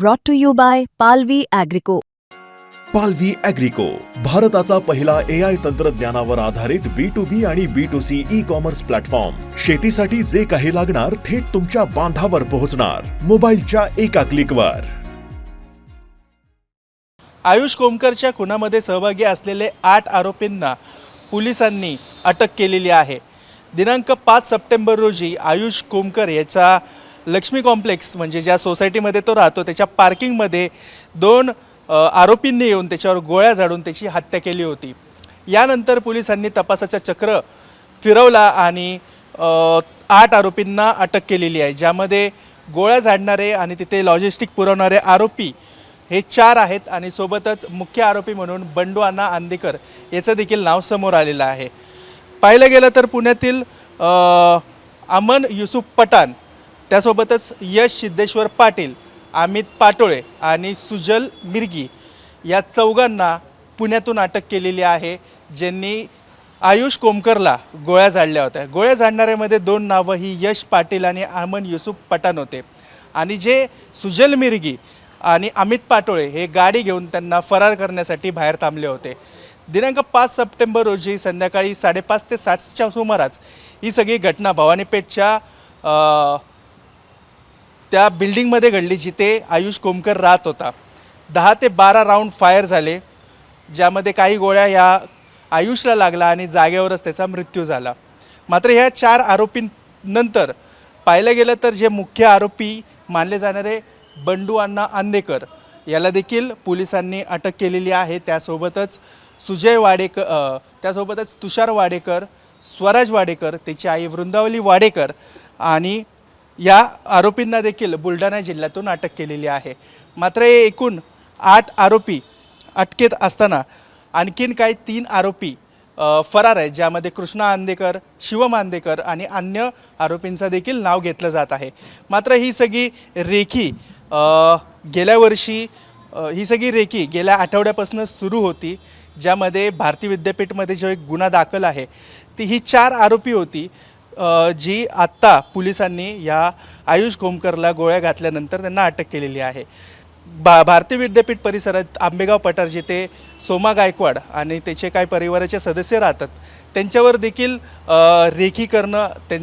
brought to you by Palvi Agrico. पालवी अॅग्रिको भारताचा पहिला ए आय तंत्रज्ञानावर आधारित बी टू बी आणि B to C e commerce platform शेतीसाठी जे काही लागणार थेट तुमच्या बांधावर पोहोचणार. मोबाईलच्या एका क्लिकवर आयुष कोमकरच्या खुनामध्ये सहभागी असलेले आठ आरोपींना पोलिसांनी अटक केलेली आहे. दिनांक पाच सप्टेंबर रोजी आयुष कोमकर याचा लक्ष्मी कॉम्प्लेक्स म्हणजे ज्या सोसायटीमध्ये तो राहतो त्याच्या पार्किंगमध्ये दोन आरोपींनी येऊन त्याच्यावर गोळ्या झाडून त्याची हत्या केली होती. यानंतर पोलिसांनी तपासाचा चक्र फिरवला आणि आठ आरोपींना अटक केलेली आहे ज्यामध्ये गोळ्या झाडणारे आणि तिथे लॉजिस्टिक पुरवणारे आरोपी हे चार आहेत आणि सोबतच मुख्य आरोपी म्हणून बंडू अण्णा आंदेकर याचं देखील नाव समोर आलेलं आहे. पाहिलं गेलं तर पुण्यातील अमन युसुफ पठाण त्यासोबतच यश सिद्धेश्वर पाटील अमित पाटोळे आणि सुजल मिरगी या चौघांना पुण्यातून अटक केलेली आहे ज्यांनी आयुष कोमकरला गोळ्या झाडल्या होत्या. गोळ्या झाडणाऱ्यामध्ये दोन नावं ही यश पाटील आणि अमन युसुफ पठाण होते. आणि जे सुजल मिरगी आणि अमित पाटोळे हे गाडी घेऊन त्यांना फरार करण्यासाठी बाहेर थांबले होते. दिनांक पाच सप्टेंबर रोजी संध्याकाळी साडेपाच ते सातच्या सुमारास ही सगळी घटना भवानीपेठच्या त्या बिल्डिंगमध्ये घडली जिथे आयुष कोमकर राहत होता. दहा ते बारा राऊंड फायर झाले ज्यामध्ये काही गोळ्या या आयुषला लागला आणि जागेवरच त्याचा मृत्यू झाला. मात्र ह्या चार आरोपींनंतर पाहिलं गेलं तर जे मुख्य आरोपी मानले जाणारे बंडू अण्णा आंदेकर याला देखील पोलिसांनी अटक केलेली आहे. त्यासोबतच सुजय वाडेकर त्यासोबतच तुषार वाडेकर स्वराज वाडेकर त्याची आई वृंदावली वाडेकर आणि या आरोपींना देखील बुलढाणा जिल्ह्यातून अटक केलेली आहे. मात्र हे एकूण आठ आरोपी अटकेत असताना आणखीन काही तीन आरोपी फरार आहेत ज्यामध्ये कृष्णा आंदेकर शिवम आंदेकर आणि अन्य आरोपींचं देखील नाव घेतलं जात आहे. मात्र ही सगळी रेखी गेल्या वर्षी ही सगळी रेखी गेल्या आठवड्यापासून सुरू होती ज्यामध्ये भारती विद्यापीठमध्ये जो एक गुन्हा दाखल आहे ती ही चार आरोपी होती. जी आत्ता पोलिसांनी या आयुष गोमकरला गोळ्या घातल्यानंतर त्यांना अटक केलेली आहे. बा भारतीय विद्यापीठ परिसरात आंबेगाव पठार जिथे सोमा गायकवाड आणि त्याचे काही परिवाराचे सदस्य राहतात त्यांच्यावर देखील रेखी करणं त्यां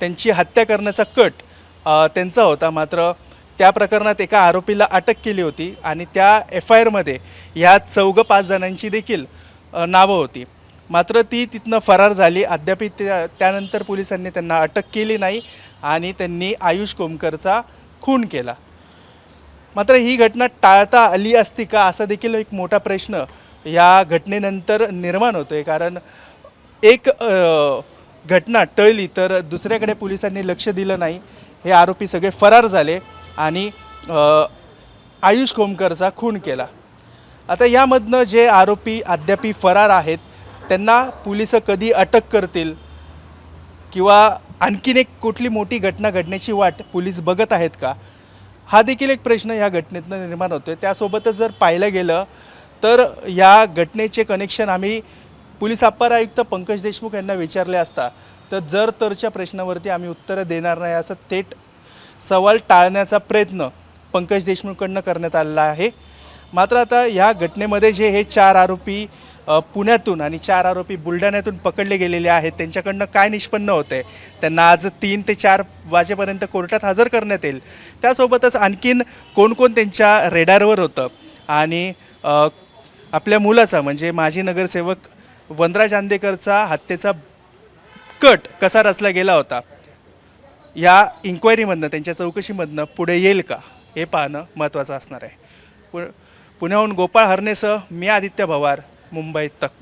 त्यांची हत्या करण्याचा कट त्यांचा होता. मात्र त्या प्रकरणात एका आरोपीला अटक केली होती आणि त्या एफ आय आरमध्ये ह्या चौघं पाच जणांची देखील नावं होती. मात्र ती तिथनं फरार झाली. अद्याप त्या त्यानंतर पोलिसांनी त्यांना अटक केली नाही आणि त्यांनी आयुष कोमकरचा खून केला. मात्र ही घटना टाळता आली असती का असा देखील एक मोठा प्रश्न या घटनेनंतर निर्माण होतो आहे कारण एक घटना टळली तर दुसऱ्याकडे पोलिसांनी लक्ष दिलं नाही. हे आरोपी सगळे फरार झाले आणि आयुष कोमकरचा खून केला. आता यामधनं जे आरोपी अद्यापी फरार आहेत त्यांना पोलिसं कधी अटक करतील किंवा आणखीन एक कुठली मोठी घटना घडण्याची वाट पोलीस बघत आहेत का? हा देखील एक प्रश्न या घटनेतनं निर्माण होतो आहे त्यासोबतच जर पाहिलं गेलं तर या घटनेचे कनेक्शन आम्ही पोलीस अप्पर आयुक्त पंकज देशमुख यांना विचारले असता तर जर तरच्या प्रश्नावरती आम्ही उत्तरं देणार नाही असं थेट सवाल टाळण्याचा प्रयत्न पंकज देशमुखकडनं करण्यात आलेला आहे. मात्र आता या घटनेमध्ये जे हे चार आरोपी पुण्यातून आणि चार आरोपी बुलढाण्यातून पकडले गेलेले आहेत. त्यांच्याकडनं काय निष्पन्न होतं आहे त्यांना आज तीन ते चार वाजेपर्यंत कोर्टात हजर करण्यात येईल. त्यासोबतच आणखीन कोण कोण त्यांच्या रेडारवर होतं? आणि आपल्या मुलाचा म्हणजे माजी नगरसेवक वंद्रा चांदेकरचा हत्येचा कट कसा रचला गेला होता? या इन्क्वायरीमधनं त्यांच्या चौकशीमधनं पुढे येईल का? हे पाहणं महत्त्वाचं असणार आहे. पु पुण्याहून गोपाळ हरणेसह मी आदित्य भवार. मुंबई तक.